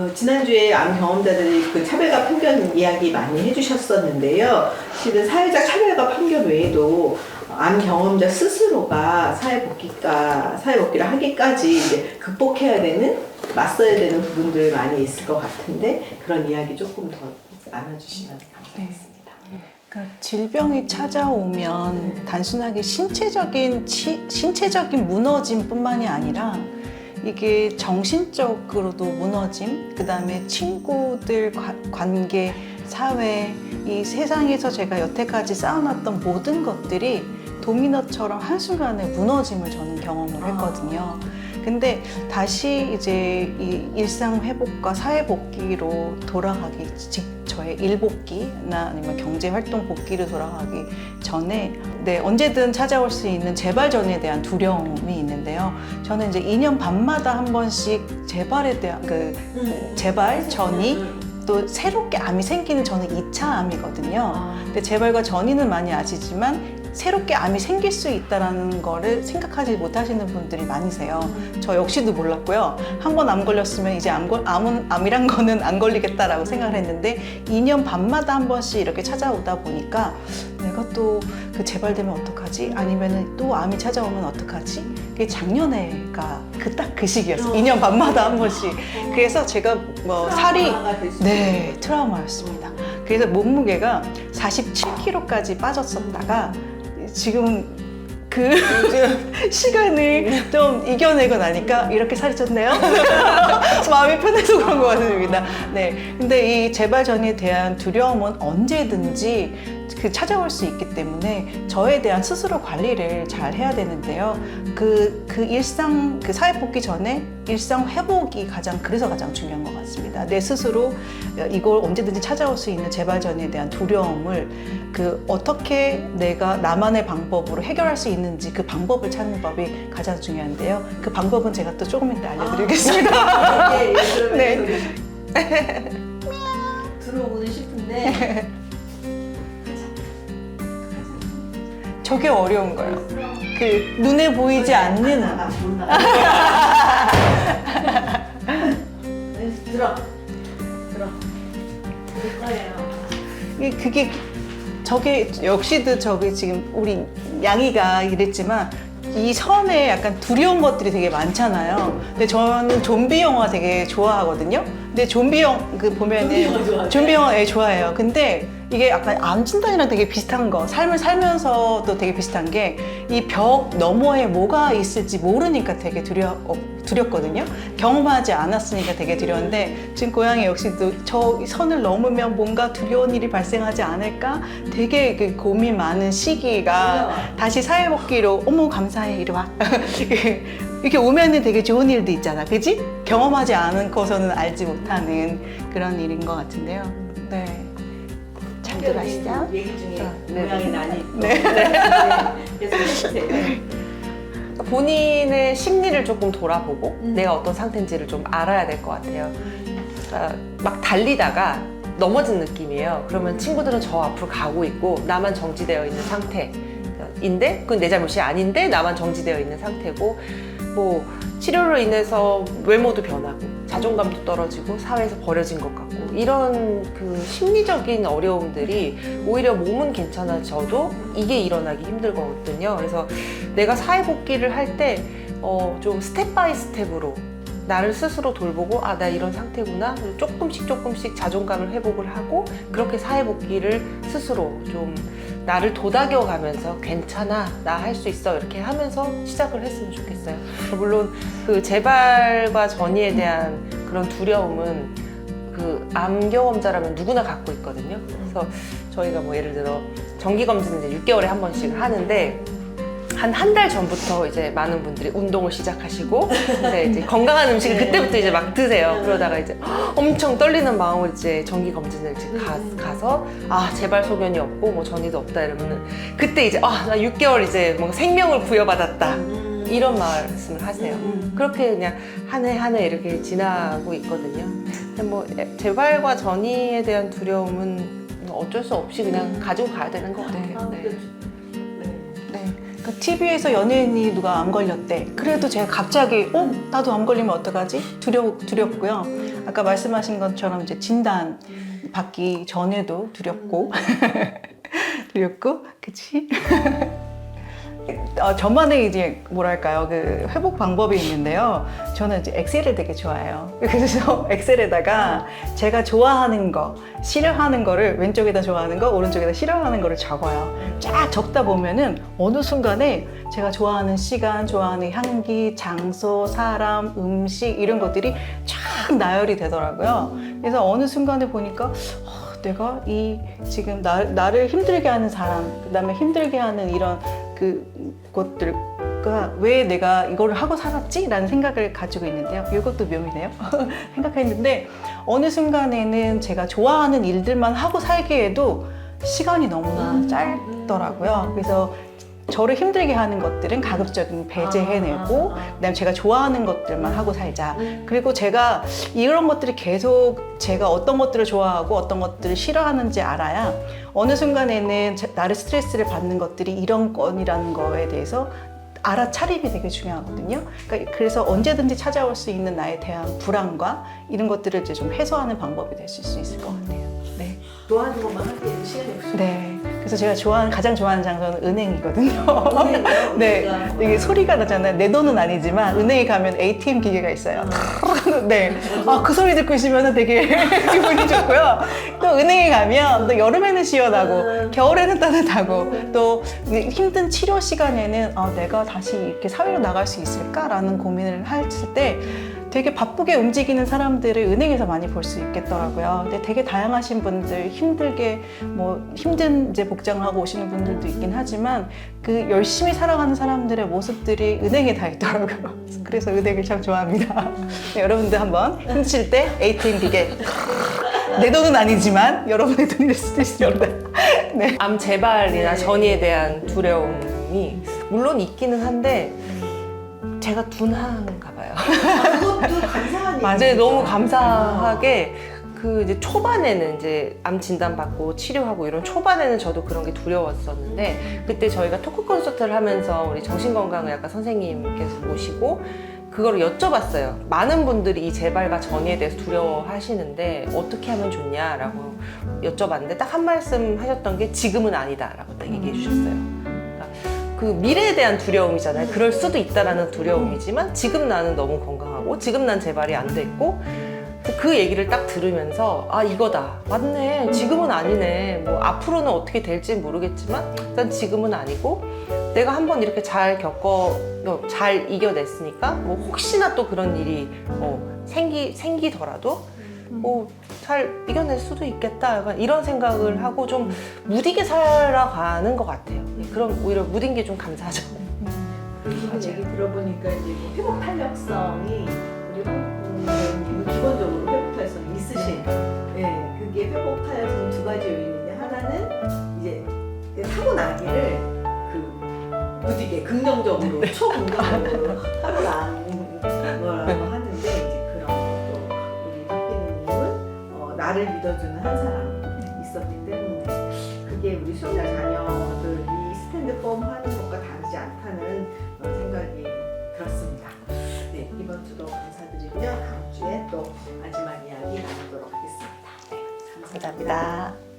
어, 지난주에 암 경험자들이 그 차별과 편견 이야기 많이 해주셨었는데요. 실은 사회적 차별과 편견 외에도 암 경험자 스스로가 사회복귀가 사회복귀를 하기까지 이제 극복해야 되는 맞서야 되는 부분들 많이 있을 것 같은데 그런 이야기 조금 더 나눠주시면 감사하겠습니다. 그러니까 질병이 찾아오면 단순하게 신체적인 치- 신체적인 무너짐뿐만이 아니라 이게 정신적으로도 무너짐, 그 다음에 친구들 과- 관계, 사회, 이 세상에서 제가 여태까지 쌓아놨던 모든 것들이 도미노처럼 한순간에 무너짐을 저는 경험을 했거든요. 근데 다시 이제 이 일상 회복과 사회 복귀로 돌아가기 직 저의 일 복귀나 아니면 경제 활동 복귀로 돌아가기 전에 네 언제든 찾아올 수 있는 재발전에 대한 두려움이 있는데요. 저는 이제 2년 반마다 한 번씩 재발에 대한 그 재발 전이 또 새롭게 암이 생기는 저는 2차 암이거든요. 근데 재발과 전이는 많이 아시지만 새롭게 암이 생길 수 있다라는 거를 생각하지 못하시는 분들이 많으세요. 저 역시도 몰랐고요. 한 번 암 걸렸으면 이제 암, 걸- 암은, 암이란 거는 안 걸리겠다라고 생각을 했는데 2년 반마다 한 번씩 이렇게 찾아오다 보니까 내가 또 그 재발되면 어떡하지? 아니면 또 암이 찾아오면 어떡하지? 그게 작년에가 그 딱그 시기였어요. 2년 반마다 한 번씩. 그래서 제가 뭐 살이 네, 트라우마였습니다. 그래서 몸무게가 47kg까지 빠졌었다가 지금 그 시간을 좀 이겨내고 나니까 이렇게 살이 쪘네요. 마음이 편해서 그런 것 같습니다. 네. 근데 이 재발전에 대한 두려움은 언제든지 그 찾아올 수 있기 때문에 저에 대한 스스로 관리를 잘 해야 되는데요. 그, 그 일상, 그 사회 복귀 전에 일상 회복이 가장, 그래서 가장 중요한 것 같습니다. 내 스스로 이걸 언제든지 찾아올 수 있는 재발전에 대한 두려움을 그 어떻게 내가 나만의 방법으로 해결할 수 있는지 그 방법을 찾는 법이 가장 중요한데요. 그 방법은 제가 또 조금 이따 알려드리겠습니다. 네, 네. 네. 들어오고는 싶은데 저게 어려운 거예요. 그 눈에 보이지 않는 들어. 들어. 거예요. 이게 그게 저게 역시도 저게 지금 우리 양이가 이랬지만 이 섬에 약간 두려운 것들이 되게 많잖아요. 근데 저는 좀비 영화 되게 좋아하거든요. 근데 좀비 영화 그 보면은 좀비 영화 좋아하세요? 좀비 영화 예, 좋아해요. 근데 이게 약간 암 진단이랑 되게 비슷한 거, 삶을 살면서도 되게 비슷한 게 이 벽 너머에 뭐가 있을지 모르니까 되게 두려 어, 두렵거든요. 경험하지 않았으니까 되게 두려운데 지금 고양이 역시도 저 선을 넘으면 뭔가 두려운 일이 발생하지 않을까? 되게 그 고민 많은 시기가 다시 사회 복귀로 어머 감사해 이리 와. 이렇게 오면은 되게 좋은 일도 있잖아. 그지? 경험하지 않고서는 알지 못하는 그런 일인 것 같은데요 네잘 들어가시죠 얘기 중에 네. 모양이 나니. 네. 계속 해주세요. 그러니까 본인의 심리를 조금 돌아보고 음. 내가 어떤 상태인지를 좀 알아야 될 것 같아요. 그러니까 막 달리다가 넘어진 느낌이에요. 그러면 친구들은 저 앞으로 가고 있고 나만 정지되어 있는 상태인데 그건 내 잘못이 아닌데 나만 정지되어 있는 상태고 뭐 치료로 인해서 외모도 변하고 자존감도 떨어지고 사회에서 버려진 것 같고 이런 그 심리적인 어려움들이 오히려 몸은 괜찮아져도 이게 일어나기 힘들거든요. 그래서 내가 사회 복귀를 할 때 어, 좀 스텝 바이 스텝으로 나를 스스로 돌보고 아 나 이런 상태구나 조금씩 조금씩 자존감을 회복을 하고 그렇게 사회 복귀를 스스로 좀 나를 도닥여 가면서 괜찮아 나 할 수 있어 이렇게 하면서 시작을 했으면 좋겠어요. 물론 그 재발과 전이에 대한 그런 두려움은 그 암 경험자라면 누구나 갖고 있거든요. 그래서 저희가 뭐 예를 들어 정기 검진을 이제 6개월에 한 번씩 하는데 한 한 달 전부터 이제 많은 분들이 운동을 시작하시고 근데 이제 건강한 음식을 그때부터 이제 막 드세요. 그러다가 이제 엄청 떨리는 마음으로 이제 정기 검진을 이제 가, 가서 아 재발 소견이 없고 뭐 전이도 없다 이러면은 그때 이제 아 나 6개월 이제 뭔가 생명을 부여받았다 음. 이런 말씀을 하세요. 음. 그렇게 그냥 한 해 한 해 이렇게 지나고 있거든요. 근데 뭐 재발과 전이에 대한 두려움은 어쩔 수 없이 그냥 가지고 가야 되는 것 같아요. 아, 네. 네. 네. 그 TV에서 연예인이 누가 암 걸렸대. 그래도 제가 갑자기 어 나도 암 걸리면 어떡하지? 두려 두렵고요. 아까 말씀하신 것처럼 이제 진단 받기 전에도 두렵고 두렵고 그치? 어, 저만의 이제 뭐랄까요 그 회복 방법이 있는데요. 저는 이제 엑셀을 되게 좋아해요. 그래서 엑셀에다가 제가 좋아하는 거, 싫어하는 거를 왼쪽에다 좋아하는 거, 오른쪽에다 싫어하는 거를 적어요. 쫙 적다 보면은 어느 순간에 제가 좋아하는 시간, 좋아하는 향기, 장소, 사람, 음식 이런 것들이 쫙 나열이 되더라고요. 그래서 어느 순간에 보니까 어, 내가 이 지금 나, 나를 힘들게 하는 사람, 그 다음에 힘들게 하는 이런 그 것들과 왜 내가 이거를 하고 살았지 라는 생각을 가지고 있는데요. 이것도 묘미네요. 생각했는데 어느 순간에는 제가 좋아하는 일들만 하고 살기에도 시간이 너무나 짧더라고요. 그래서 저를 힘들게 하는 것들은 가급적이면 배제해내고 그다음에 제가 좋아하는 것들만 하고 살자. 그리고 제가 이런 것들이 계속 제가 어떤 것들을 좋아하고 어떤 것들을 싫어하는지 알아야 어느 순간에는 제- 나를 스트레스를 받는 것들이 이런 건이라는 거에 대해서 알아차림이 되게 중요하거든요. 그러니까 그래서 언제든지 찾아올 수 있는 나에 대한 불안과 이런 것들을 이제 좀 해소하는 방법이 될 수 있을 것 같아요. 네. 좋아하는 것만 하기에도 시간이 없어요. 네. 그래서 제가 좋아하는 가장 좋아하는 장소는 은행이거든요. 네. 이게 소리가 나잖아요. 내 돈은 아니지만 은행에 가면 ATM 기계가 있어요. 네. 아, 그 소리 듣고 있으면 되게 기분이 좋고요. 또 은행에 가면 또 여름에는 시원하고 음. 겨울에는 따뜻하고 또 힘든 치료 시간에는 아, 내가 다시 이렇게 사회로 나갈 수 있을까라는 고민을 했을 때 되게 바쁘게 움직이는 사람들을 은행에서 많이 볼 수 있겠더라고요. 근데 되게 다양하신 분들 힘들게 뭐 힘든 이제 복장을 하고 오시는 분들도 있긴 하지만 그 열심히 살아가는 사람들의 모습들이 은행에 다 있더라고요. 그래서 은행을 참 좋아합니다. 네, 여러분들 한번 힘드실 때 ATM 기계 내 돈은 아니지만 여러분의 돈일 수도 있습니다. 네. 암 재발이나 네. 전이에 대한 두려움이 물론 있기는 한데 제가 둔한가 봐요. 아, 그것도 감사한 맞아요. 네. 너무 감사하게 그 이제 초반에는 이제 암 진단 받고 치료하고 이런 초반에는 저도 그런 게 두려웠었는데 그때 저희가 토크 콘서트를 하면서 우리 정신건강의학과 선생님께서 모시고 그거를 여쭤봤어요. 많은 분들이 이 재발과 전이에 대해서 두려워하시는데 어떻게 하면 좋냐라고 여쭤봤는데 딱 한 말씀 하셨던 게 지금은 아니다라고 딱 얘기해 주셨어요. 그 미래에 대한 두려움이잖아요. 그럴 수도 있다라는 두려움이지만 지금 나는 너무 건강하고 지금 난 재발이 안 됐고 그 얘기를 딱 들으면서 아 이거다. 맞네. 지금은 아니네. 뭐 앞으로는 어떻게 될지 모르겠지만 일단 지금은 아니고 내가 한번 이렇게 잘 겪어 어, 잘 이겨냈으니까 뭐 혹시나 또 그런 일이 어, 생기 생기더라도 뭐잘 이겨낼 수도 있겠다. 약간 이런 생각을 하고 좀 무디게 살아가는 것 같아요 그럼 오히려 무딘 게 좀 감사하죠 맞아요. 얘기 들어보니까 이제 뭐 회복 탄력성이 우리 한국은 기본적으로 회복 탄력성이 있으신. 네, 그게 회복 탄력성 두 가지 요인인데 하나는 이제 그 타고 나기를 그 무디게 긍정적으로 초긍정적으로 타고 난 거라고 하는데 이제 그런 것도 우리 박대리님은 어, 나를 믿어주는 한 사람 있었기 때문에 그게 우리 수험자 자녀들이 스탠드 펌 하는 것과 다르지 않다는 생각이 들었습니다. 네, 이번 주도 감사드리고요. 다음 주에 또 마지막 이야기 나누도록 하겠습니다. 네, 감사합니다. 감사합니다.